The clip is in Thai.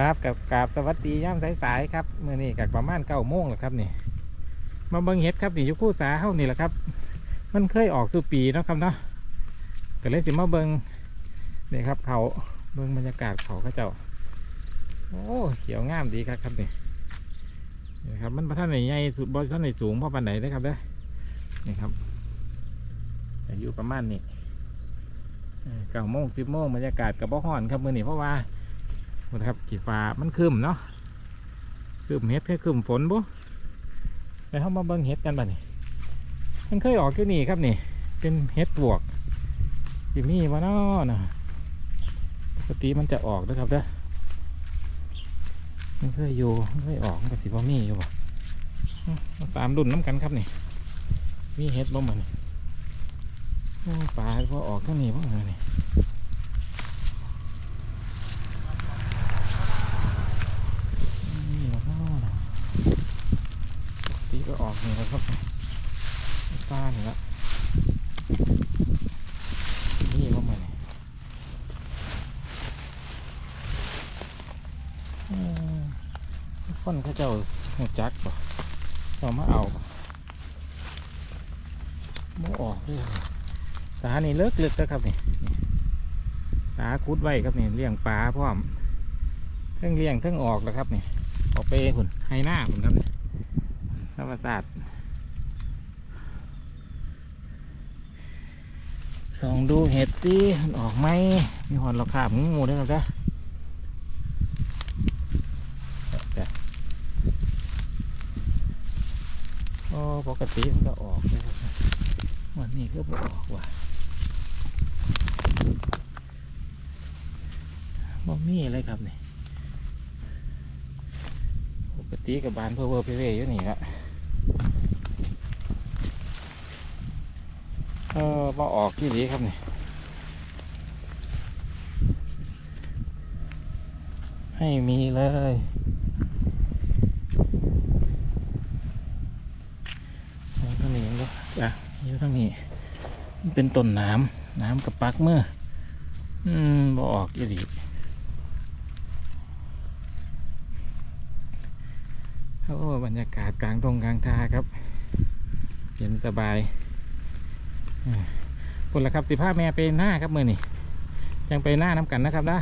ครับกับกราบสวัสดีย่ามสายๆครับเมื่อนี้กับประมาณเก้าโมงแล้วครับนี่ มาเบิ่งเห็ดครับนี่อยุคู่สาเฮ้านี่แหละครับ มันเคยออกสู่ปีเนาะครับเนาะก็เลยสิมาเบิงนี่ครับเขาเบิงบรรยากาศเขาเขาเจ้า โอ้เขียวงามดีครับครับนี่นี่ครับมันพระท่านไหนใหญ่สุดบนท่านไหนสูงพ่อปันไหนนะครับเด้อนี่ครับอายุประมาณนี้เก้าโมงสิบโมงบรรยากาศกับบ่ฮ้อนครับมื่อนี้เพราะว่า นะครับขีฟ้ามันคืมเนาะคืมเห็ดคือคืมฝนบุไปเข้ามาเบิ่งเห็ดกันบ่นี่มันเคยออกที่นี่ครับนี่ เป็นเห็ดปวกที่มีมาเนาะนะปกติมันจะออกนะครับเด้อมันเคยอยู่มันเคยออกมันสิบ่มีอยู่บ่มาตามรุ่นน้ำกันครับนี่มีเห็ดบ่เหมือนปลาพอออกที่นี่บ่เหมือนนี่ นี่แล้วก็ปกติก็ ออกนี่แล้วครับป้านี่ละนี่ว่ามันอืมคนเขาเจ้าหัวจักบ่เจ้ามาเอาบ่ออกเลยตานี่เลิกเลิกแล้วครับนี่ตาคุดไว้ครับนี่เลี้ยงปลาพร้อมเทั้งเลี้ยงเทั้งออกแล้วครับนี่ออกไปหุ่นไฮหน้าหุ่นครับนี่ รรมศาสตร์ส่องดูเห็ดสิมันออกไหมมีหอนเราขาบงูด้วยครับจ้ะโอ้ปกติมันก็ออกนะครับวันนี้ก็บ่ออกว่ะบ่มีอะไรครับนี่ปกติกับบานเพื่อเพื่อเพเวอยู่นี่ละ เออมาออกที่นี้ครับนี่ให้มีเลยเอาทางนี้ก็อะอยู่ทางนี้มันเป็นต้นน้ำน้ำกับปักเมื่อ อืมบ่ออกอีหลีโอ้บรรยากาศกลางตรงกลางทาครับ เย็นสบาย ผลละครับสิพาแม่ไปหน้าครับมือนี่ยังไปหน้าน้ำกันนะครับนะ